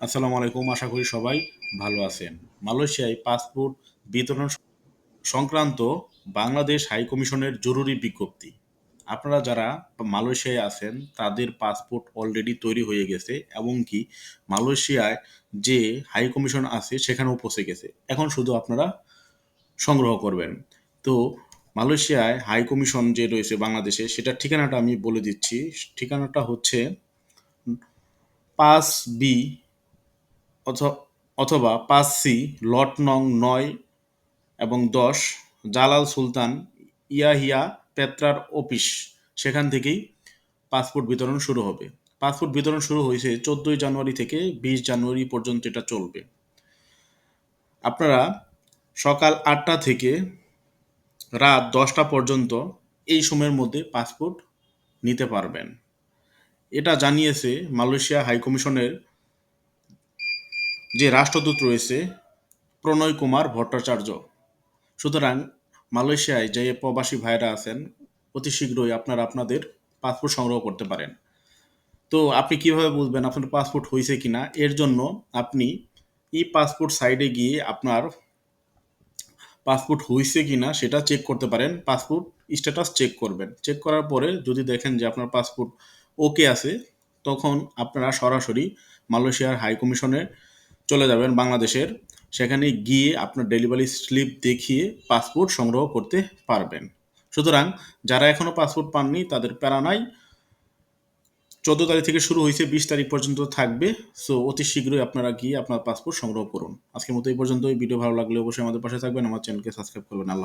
আসসালামু আলাইকুম, আশা করি সবাই ভালো আছেন। মালয়েশিয়ায় পাসপোর্ট বিতরণ সংক্রান্ত বাংলাদেশ হাই কমিশনের জরুরি বিজ্ঞপ্তি। আপনারা যারা মালয়েশিয়ায় আছেন, তাদের পাসপোর্ট অলরেডি তৈরি হয়ে গেছে এবং কি মালয়েশিয়ায় যে হাই কমিশন আছে, সেখানেও পৌঁছে গেছে। এখন শুধু আপনারা সংগ্রহ করবেন। তো মালয়েশিয়ায় হাই কমিশন যে রয়েছে বাংলাদেশে, সেটার ঠিকানাটা আমি বলে দিচ্ছি। ঠিকানাটা হচ্ছে পাঁচ বি অথবা পাঁচ সি, লট নং নয় এবং দশ, জালাল সুলতান ইয়াহিয়া পেত্রার অফিস। সেখান থেকেই পাসপোর্ট বিতরণ শুরু হবে। পাসপোর্ট বিতরণ শুরু হয়েছে চোদ্দোই জানুয়ারি থেকে বিশ জানুয়ারি পর্যন্ত এটা চলবে। আপনারা সকাল আটটা থেকে রাত দশটা পর্যন্ত এই সময়ের মধ্যে পাসপোর্ট নিতে পারবেন। এটা জানিয়েছে মালয়েশিয়া হাইকমিশনের যে রাষ্ট্রদূত রয়েছে প্রণয় কুমার ভট্টাচার্য। সুতরাং মালয়েশিয়ায় যে প্রবাসী ভাইরা আছেন, অতি শীঘ্রই আপনারা আপনাদের পাসপোর্ট সংগ্রহ করতে পারেন। তো আপনি কীভাবে বুঝবেন আপনার পাসপোর্ট হয়েছে কি না এর জন্য আপনি ই পাসপোর্ট সাইডে গিয়ে আপনার পাসপোর্ট হয়েছে কি না সেটা চেক করতে পারেন। পাসপোর্ট স্ট্যাটাস চেক করবেন। চেক করার পরে যদি দেখেন যে আপনার পাসপোর্ট ওকে আছে, তখন আপনারা সরাসরি মালয়েশিয়ার হাই কমিশনে চলে যাবেন বাংলাদেশের। সেখানে গিয়ে আপনার ডেলিভারি স্লিপ দেখিয়ে পাসপোর্ট সংগ্রহ করতে পারবেন। সুতরাং যারা এখনও পাসপোর্ট পাননি, তাদের প্যারা নাই। চোদ্দ তারিখ থেকে শুরু হয়েছে, বিশ তারিখ পর্যন্ত থাকবে। সো অতি শীঘ্রই আপনারা গিয়ে আপনার পাসপোর্ট সংগ্রহ করুন। আজকের মতো এই পর্যন্ত এই ভিডিও ভালো লাগলে অবশ্যই আমাদের পাশে থাকবেন। আমার চ্যানেলকে সাবস্ক্রাইব করবেন। আল্লাহ